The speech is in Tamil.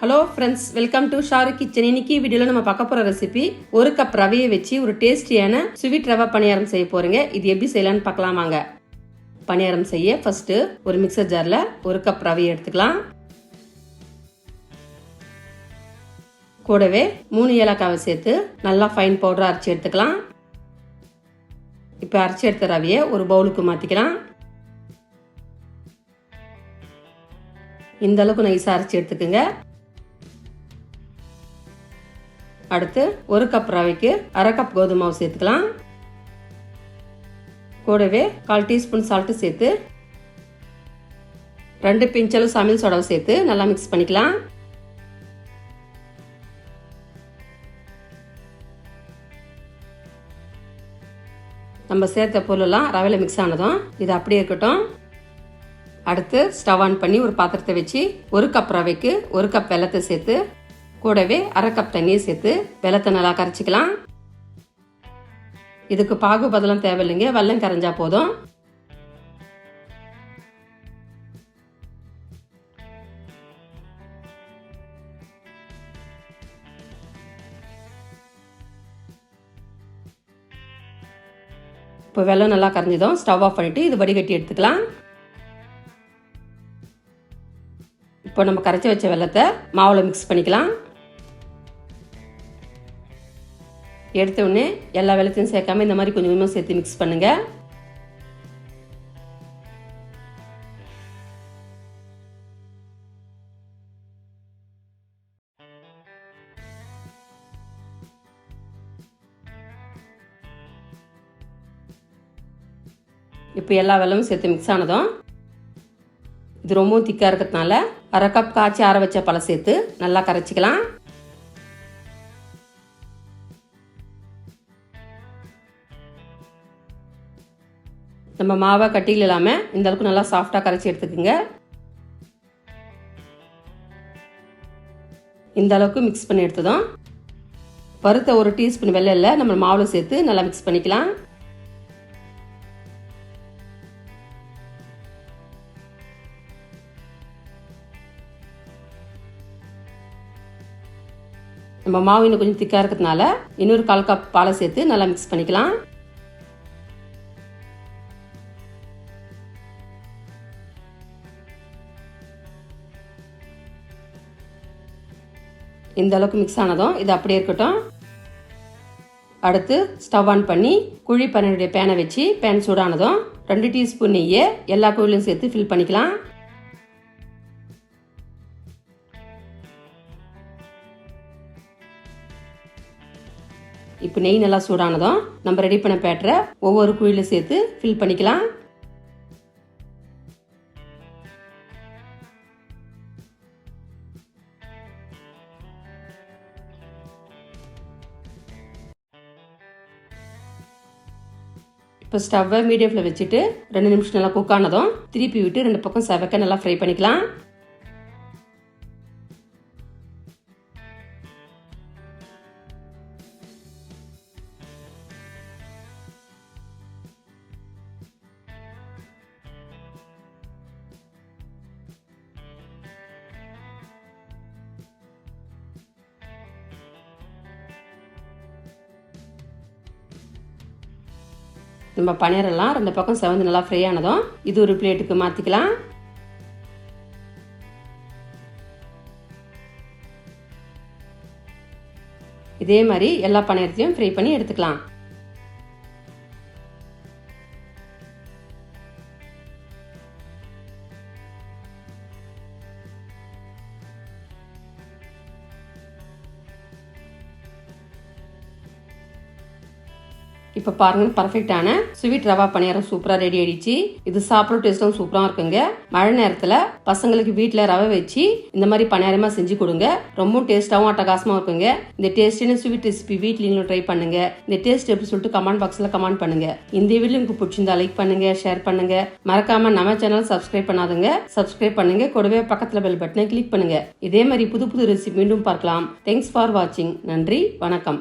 Hello friends welcome to Sharu kitchen இன்னைக்கு வீடியோவில் நம்ம பார்க்க போகிற ரெசிபி ஒரு கப் ரவையை வச்சு ஒரு டேஸ்டியான ஸ்வீட் ரவை பணியாரம் செய்ய போகிறீங்க இது எப்படி செய்யலாம்னு பார்க்கலாமாங்க பணியாரம் செய்ய ஃபஸ்ட்டு ஒரு மிக்சர் ஜாரில் ஒரு கப் ரவையை எடுத்துக்கலாம். கூடவே மூணு ஏலக்காவை சேர்த்து நல்லா ஃபைன் பவுடராக அரைச்சி எடுத்துக்கலாம். இப்போ அரைச்சி எடுத்த ரவையை ஒரு பவுலுக்கு மாற்றிக்கலாம் இந்த அளவுக்கு நைஸாக அரைச்சி எடுத்துக்கோங்க. அடுத்து ஒரு கப் ரவைக்கு அரை கப் கோதுமை மாவு சேர்த்துக்கலாம். கூடவே கால் டீஸ்பூன் சால்ட்டு சேர்த்து ரெண்டு பிஞ்சளவு சமையல் சோடாவை சேர்த்து நல்லா மிக்ஸ் பண்ணிக்கலாம். நம்ம சேர்த்த பொருளெல்லாம் ரவையில் மிக்ஸ் ஆனதும் இது அப்படியே இருக்கட்டும். அடுத்து ஸ்டவ் ஆன் பண்ணி ஒரு பாத்திரத்தை வச்சு ஒரு கப் ரவைக்கு ஒரு கப் வெள்ளத்தை சேர்த்து கூடவே அரை கப் தண்ணியை சேர்த்து வெள்ளத்தை நல்லா கரைச்சிக்கலாம். இதுக்கு பாகு பதிலாம் தேவையில்லைங்க. வெள்ளம் கரைஞ்சா போதும். இப்போ வெள்ளம் நல்லா கரைஞ்சதும் ஸ்டவ் ஆஃப் பண்ணிவிட்டு இது வடிகட்டி எடுத்துக்கலாம். இப்போ நம்ம கரைச்சி வச்ச வெள்ளத்தை மாவில் மிக்ஸ் பண்ணிக்கலாம். எடுத்த உடனே எல்லா வெள்ளத்தையும் சேர்க்காம இந்த மாதிரி கொஞ்சம் கொஞ்சமாக சேர்த்து மிக்ஸ் பண்ணுங்க. இப்போ எல்லா வெள்ளமும் சேர்த்து மிக்ஸ் ஆனதும் இது ரொம்பவும் திக்காக இருக்கிறதுனால அரை கப் காய்ச்சி ஆற வச்ச பழம் சேர்த்து நல்லா கரைச்சிக்கலாம். நம்ம மாவை கட்டியில் இல்லாமல் இந்த அளவுக்கு நல்லா சாஃப்டாக கரைச்சி எடுத்துக்கோங்க. இந்த அளவுக்கு மிக்ஸ் பண்ணி எடுத்ததும். பருத்த ஒரு டீஸ்பூன் வெள்ளையில் நம்ம மாவில் சேர்த்து நல்லா மிக்ஸ் பண்ணிக்கலாம். நம்ம மாவு இன்னும் கொஞ்சம் திக்காக இருக்கிறதுனால இன்னொரு கால் கப் பாலை சேர்த்து நல்லா மிக்ஸ் பண்ணிக்கலாம். இந்த அளவுக்கு மிக்ஸ் ஆனதும் இது அப்படியே இருக்கட்டும். அடுத்து ஸ்டவ் ஆன் பண்ணி குழி பன்னெண்டுடைய பேனை வச்சு பேன் சூடானதும் ரெண்டு டீஸ்பூன் நெய்யை எல்லா கோயிலையும் சேர்த்து ஃபில் பண்ணிக்கலாம். இப்போ நெய் நல்லா சூடானதும் நம்ம ரெடி பண்ண பேட்டரை ஒவ்வொரு குழியில் சேர்த்து ஃபில் பண்ணிக்கலாம். இப்போ ஸ்டவ்வை மீடியமில் வச்சுட்டு ரெண்டு நிமிஷம் நல்லா குக் ஆனதும் திருப்பி விட்டு ரெண்டு பக்கம் செவக்க நல்லா ஃப்ரை பண்ணிக்கலாம். நம்ம பன்னீரெல்லாம் ரெண்டு பக்கம் செவந்து நல்லா ஃப்ரை ஆனதும் இது ஒரு பிளேட்டுக்கு மாற்றிக்கலாம் இதே மாதிரி எல்லா பன்னீரத்தையும் ஃப்ரை பண்ணி எடுத்துக்கலாம். இப்போ பாருங்க பர்ஃபெக்டான ஸ்வீட் ரவா பணியாரம் சூப்பராக ரெடி ஆயிடுச்சு. இது சாப்பிட்ற டேஸ்ட்டும் சூப்பராக இருக்குங்க. மழை நேரத்தில் பசங்களுக்கு வீட்டில் ரவை வச்சு இந்த மாதிரி பணியாரமாக செஞ்சு கொடுங்க. ரொம்ப டேஸ்ட்டாகவும் அட்டகாசமாக இருக்குங்க. இந்த டேஸ்டின ஸ்வீட் ரெசிபி வீட்டில் நீங்களும் ட்ரை பண்ணுங்க. இந்த டேஸ்ட் எப்படி சொல்லிட்டு கமெண்ட் பாக்ஸில் கமெண்ட் பண்ணுங்க. இந்த வீடியோ உங்களுக்கு பிடிச்சிருந்தா லைக் பண்ணுங்க ஷேர் பண்ணுங்க. மறக்காம நம்ம சேனல் சப்ஸ்கிரைப் பண்ணாதுங்க. சப்ஸ்கிரைப் பண்ணுங்க. கூடவே பக்கத்தில் பெல் பட்டனை கிளிக் பண்ணுங்க. இதே மாதிரி புது புது ரெசிபி மீண்டும் பார்க்கலாம். தேங்க்ஸ் ஃபார் வாட்சிங் நன்றி வணக்கம்.